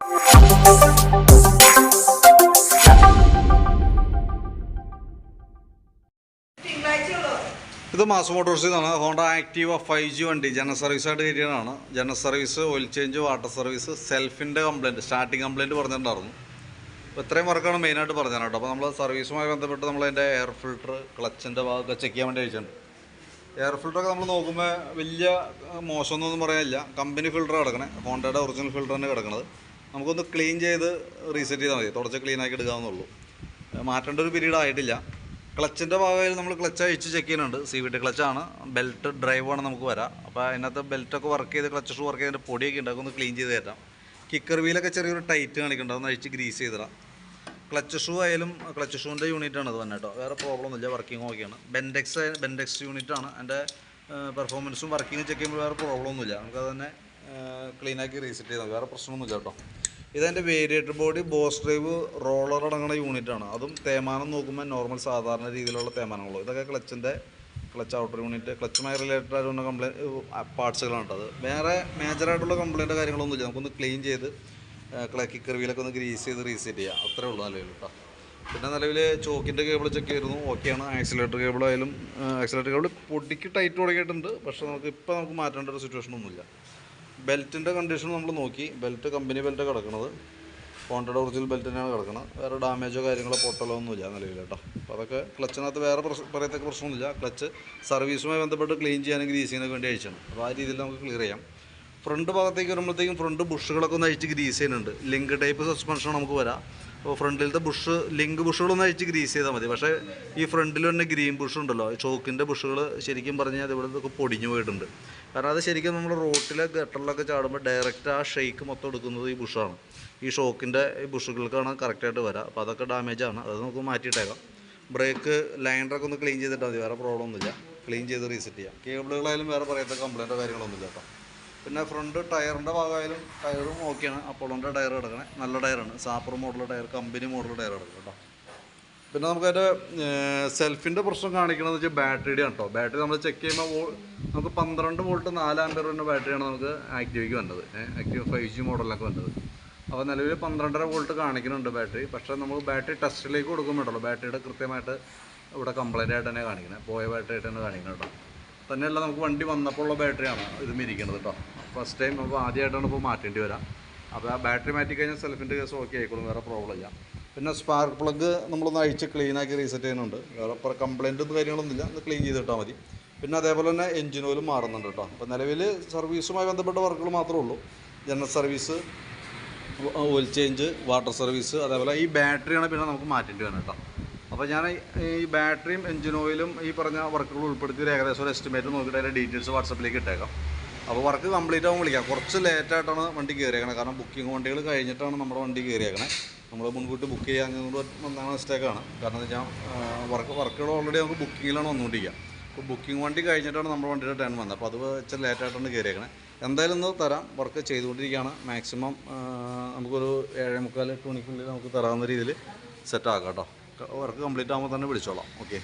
ഇത് മാസ് മോട്ടോഴ്സിന്നാണ് Honda Activa five G വണ്ടി. ജനറൽ സർവീസായിട്ട് കയറ്റിയതാണ്. General service oil change water service സെൽഫിന്റെ complaint starting complaint പറഞ്ഞിട്ടുണ്ടായിരുന്നു. അപ്പോൾ ഇത്രയും വർക്കാണ് മെയിനായിട്ട് പറഞ്ഞത് കേട്ടോ. അപ്പോൾ നമ്മൾ സർവീസുമായി ബന്ധപ്പെട്ട് നമ്മൾ അതിന്റെ എയർ ഫിൽട്ടർ ക്ലച്ചിന്റെ ഭാഗമൊക്കെ ചെക്ക് ചെയ്യാൻ വേണ്ടി അയച്ചിട്ടുണ്ട് എയർ ഫിൽറ്ററൊക്കെ നമ്മൾ നോക്കുമ്പോൾ വലിയ മോശമൊന്നും പറയാനില്ല. കമ്പനി ഫിൽറ്റർ കിടക്കണേ. ഹോണ്ടയുടെ ഒറിജിനൽ ഫിൽറ്റർ തന്നെ കിടക്കണത്. നമുക്കൊന്ന് ക്ലീൻ ചെയ്ത് റീസെറ്റ് ചെയ്താൽ മതി. തുടച്ച് ക്ലീൻ ആക്കി എടുക്കാവുന്നുള്ളൂ മാറ്റേണ്ട ഒരു പീരീഡ് ആയിട്ടില്ല. ക്ലച്ചിന്റെ ഭാഗമായി നമ്മൾ ക്ലച്ച് അഴിച്ച് ചെക്ക് ചെയ്യുന്നുണ്ട്. സി വി ടി ക്ലച്ചാണ് ബെൽറ്റ് ഡ്രൈവാണ് നമുക്ക് വരാം. അപ്പോൾ അതിനകത്ത് ബെൽറ്റൊക്കെ വർക്ക് ചെയ്ത് ക്ലച്ച് ഷൂ വർക്ക് ചെയ്തിട്ട് പൊടിയൊക്കെ ഉണ്ടാക്കും ഒന്ന് ക്ലീൻ ചെയ്ത് തരാം. കിക്കർ വീലൊക്കെ ചെറിയൊരു ടൈറ്റ് കാണിക്കുന്നുണ്ട് അതൊന്ന് അഴിച്ച് ഗ്രീസ് ചെയ്തിടാം ക്ലച്ച് ഷൂ ആയാലും ക്ലച്ച് ഷൂവിന്റെ യൂണിറ്റാണ് ഇത് തന്നെ കേട്ടോ. വേറെ പ്രോബ്ലം ഒന്നുമില്ല. വർക്കിംഗ് ഓക്കെയാണ് ബെൻഡെക്സ് ബെൻഡെക്സ് യൂണിറ്റാണ് എന്റെ പെർഫോമൻസും വർക്കിംഗ് ചെക്ക് ചെയ്യുമ്പോൾ വേറെ പ്രോബ്ലം ഒന്നുമില്ല. നമുക്കത് തന്നെ ക്ലീനാക്കി റീസെറ്റ് ചെയ്താൽ വേറെ പ്രശ്നമൊന്നുമില്ല കേട്ടോ. ഇതെന്റെ variator body boss drive roller അടങ്ങുന്ന യൂണിറ്റാണ് അതും തേമാനം നോക്കുമ്പോൾ നോർമൽ സാധാരണ രീതിയിലുള്ള തേമാനങ്ങളോ ഇതൊക്കെ ക്ലച്ചിന്റെ ക്ലച്ച് ഔട്ടർ യൂണിറ്റ് ക്ലച്ചുമായി റിലേറ്റഡ് ആയിട്ടുള്ള കംപ്ലൈന്റ് പാർട്സുകളാണ് അത്. വേറെ മേജറായിട്ടുള്ള കംപ്ലൈന്റ് കാര്യങ്ങളൊന്നുമില്ല നമുക്കൊന്ന് ക്ലീൻ ചെയ്ത് കിക്കർ വീലൊക്കെ ഒന്ന് ഗ്രീസ് ചെയ്ത് റീസെറ്റ് ചെയ്യാം. അത്രേ ഉള്ളൂ നിലവിൽ കേട്ടോ പിന്നെ നിലവിൽ ചോക്കിന്റെ കേബിൾ ചെക്ക് ചെയ്തിരുന്നു. ഓക്കെയാണ് ആക്സിലേറ്റർ കേബിൾ ആയാലും ആക്സിലേറ്റർ കേബിൾ പൊടിക്ക് ടൈറ്റ് തുടങ്ങിയിട്ടുണ്ട്. പക്ഷേ നമുക്ക് ഇപ്പോൾ നമുക്ക് മാറ്റേണ്ട ഒരു സിറ്റുവേഷൻ ഒന്നുമില്ല. ബെൽറ്റിന്റെ കണ്ടീഷൻ നമ്മൾ നോക്കി. ബെൽറ്റ് കമ്പനി ബെൽറ്റ് കിടക്കുന്നത് ഫോണ്ടഡ് ഒറിജിനൽ ബെൽറ്റ് തന്നെയാണ് കിടക്കുന്നത് വേറെ ഡാമേജോ കാര്യങ്ങളോ പൊട്ടലോ ഒന്നുമില്ല നിലവിൽ കേട്ടോ. അപ്പോൾ അതൊക്കെ ക്ലച്ചിനകത്ത് വേറെ പറയത്തക്ക പ്രശ്നമൊന്നുമില്ല. ക്ലച്ച് സർവീസുമായി ബന്ധപ്പെട്ട് ക്ലീൻ ചെയ്യാനും ഗ്രീസ് ചെയ്യാനൊക്കെ വേണ്ടി അയച്ചാണ്. അപ്പോൾ ആ രീതിയിൽ നമുക്ക് ക്ലിയർ ചെയ്യാം. ഫ്രണ്ട് ഭാഗത്തേക്ക് വരുമ്പോഴത്തേക്കും ഫ്രണ്ട് ബുഷുകളൊക്കെ ഒന്ന് അഴിച്ച് ഗ്രീസ് ചെയ്യുന്നുണ്ട്. ലിങ്ക് ടൈപ്പ് സസ്പെൻഷൻ നമുക്ക് വരാം. ഫ്രണ്ടിലത്തെ ബുഷ് ലിങ്ക് ബുഷുകളൊന്നും അഴിച്ച് ഗ്രീസ് ചെയ്താൽ മതി. പക്ഷേ ഈ ഫ്രണ്ടിൽ തന്നെ ഗ്രീൻ ബുഷ് ഉണ്ടല്ലോ. ചോക്കിന്റെ ബുഷുകൾ ശരിക്കും പറഞ്ഞാൽ ഇവിടെ പൊടിഞ്ഞു പോയിട്ടുണ്ട്. കാരണം അത് ശരിക്കും നമ്മൾ റോട്ടിലെ ഗട്ടറിലൊക്കെ ചാടുമ്പോൾ ഡയറക്റ്റ് ആ ഷെയ്ക്ക് മൊത്തം എടുക്കുന്നത് ഈ ബുഷാണ് ഈ ഷോക്കിന്റെ ഈ ബുഷുകൾക്കാണ് കറക്റ്റായിട്ട് വരാം. അപ്പോൾ അതൊക്കെ ഡാമേജാണ് അത് നമുക്ക് മാറ്റിയിട്ടേക്കാം. ബ്രേക്ക് ലൈനറൊക്കെ ഒന്ന് ക്ലീൻ ചെയ്തിട്ടാൽ മതി. വേറെ പ്രോബ്ലം ഒന്നുമില്ല. ക്ലീൻ ചെയ്ത് റീസെറ്റ് ചെയ്യാം. കേബിളുകളായാലും വേറെ പറയത്ത കംപ്ലൈന്റോ കാര്യങ്ങളൊന്നുമില്ല കേട്ടോ. പിന്നെ ഫ്രണ്ട് ടയറിന്റെ ഭാഗമായാലും ടയറും ഓക്കെയാണ് അപ്പോളോന്റെ ടയർ കിടക്കണേ. നല്ല ടയറാണ് സാപ്പർ model tyre company model tyre കിടക്കണം കേട്ടോ പിന്നെ നമുക്കതിന്റെ സെൽഫിന്റെ പ്രശ്നം കാണിക്കണമെന്ന് വെച്ചാൽ ബാറ്ററിയുടെ ആണ് കേട്ടോ ബാറ്ററി നമ്മൾ ചെക്ക് ചെയ്യുമ്പോൾ നമുക്ക് പന്ത്രണ്ട് വോൾട്ട് നാല് ആമ്പയർ വരുന്ന ബാറ്ററിയാണ് നമുക്ക് ആക്റ്റീവയ്ക്ക് വന്നത്. ആക്റ്റീവ് ഫൈവ് ജി മോഡലൊക്കെ വന്നത്. അപ്പോൾ നിലവിൽ പന്ത്രണ്ടര വോൾട്ട് കാണിക്കുന്നുണ്ട് ബാറ്ററി പക്ഷേ നമ്മൾ ബാറ്ററി ടെസ്റ്റിലേക്ക് കൊടുക്കുമ്പോഴല്ലോ ബാറ്ററിയുടെ കൃത്യമായിട്ട് ഇവിടെ കംപ്ലൈന്റ് ആയിട്ട് തന്നെ കാണിക്കുന്നത് പോയ ബാറ്ററി ആയിട്ട് തന്നെ കാണിക്കണം കേട്ടോ തന്നെയല്ല നമുക്ക് വണ്ടി വന്നപ്പോൾ ഉള്ള ബാറ്ററിയാണ് ഇത് ഇരിക്കുന്നത് കേട്ടോ ഫസ്റ്റ് ടൈം അപ്പോൾ ആദ്യമായിട്ടാണ് ഇപ്പോൾ മാറ്റേണ്ടി വരാം. അപ്പോൾ ആ ബാറ്ററി മാറ്റി കഴിഞ്ഞാൽ സെൽഫിന്റെ കേസ് ഓക്കെ ആയിക്കോളും വേറെ പ്രോബ്ലം ഇല്ല. പിന്നെ സ്പാർക്ക് പ്ലഗ് നമ്മളൊന്ന് അഴിച്ച് ക്ലീനാക്കി റീസെറ്റ് ചെയ്യുന്നുണ്ട്. വേറെ ഇപ്പോൾ കംപ്ലൈന്റും കാര്യങ്ങളൊന്നുമില്ല അത് ക്ലീൻ ചെയ്തിട്ടാൽ മതി. പിന്നെ അതേപോലെ തന്നെ എഞ്ചിൻ ഓയിലും മാറുന്നുണ്ട് കേട്ടോ അപ്പോൾ നിലവിൽ സർവീസുമായി ബന്ധപ്പെട്ട വർക്കുകൾ മാത്രമേ ഉള്ളൂ. General service oil change water service അതേപോലെ ഈ ബാറ്ററിയാണ് പിന്നെ നമുക്ക് മാറ്റേണ്ടി വരണം കേട്ടോ അപ്പോൾ ഞാൻ ഈ ബാറ്ററിയും എഞ്ചിൻ ഓയിലും ഈ പറഞ്ഞ വർക്കുകൾ ഉൾപ്പെടുത്തി ഒരു ഏകദേശം ഒരു എസ്റ്റിമേറ്റ് നോക്കിയിട്ട് അതിന്റെ ഡീറ്റെയിൽസ് വാട്സപ്പിലേക്ക് ഇട്ടേക്കാം. അപ്പോൾ വർക്ക് കംപ്ലീറ്റ് ആകുമ്പോൾ വിളിക്കാം. കുറച്ച് ലേറ്റായിട്ടാണ് വണ്ടി കയറിയേക്കണത് കാരണം ബുക്കിംഗ് വണ്ടികൾ കഴിഞ്ഞിട്ടാണ് നമ്മുടെ വണ്ടി കയറിയേക്കണേ നമ്മൾ മുൻകൂട്ടി ബുക്ക് ചെയ്യാഞ്ഞതുകൊണ്ട് ഒന്നാണ് മിസ്റ്റേക്കാണ് കാരണം എന്താ വെച്ചാൽ വർക്ക് വർക്കുകൾ ഓൾറെഡി നമുക്ക് ബുക്കിങ്ങിലാണ് വന്നുകൊണ്ടിരിക്കുക അപ്പോൾ ബുക്കിംഗ് വണ്ടി കഴിഞ്ഞിട്ടാണ് നമ്മുടെ വണ്ടിയുടെ ടേൺ വന്നത്. അപ്പോൾ അത് വെച്ച് ലേറ്റായിട്ടാണ് കയറിയേക്കണേ എന്തായാലും ഒന്ന് തരാം. വർക്ക് ചെയ്തുകൊണ്ടിരിക്കുകയാണ് മാക്സിമം നമുക്കൊരു ഏഴേ മുക്കാൽ എട്ട് മണിക്കുള്ളിൽ നമുക്ക് തരാവുന്ന രീതിയിൽ സെറ്റാക്കാം കേട്ടോ. വർക്ക് കംപ്ലീറ്റ് ആകുമ്പോൾ തന്നെ വിളിച്ചോളാം. ഓക്കെ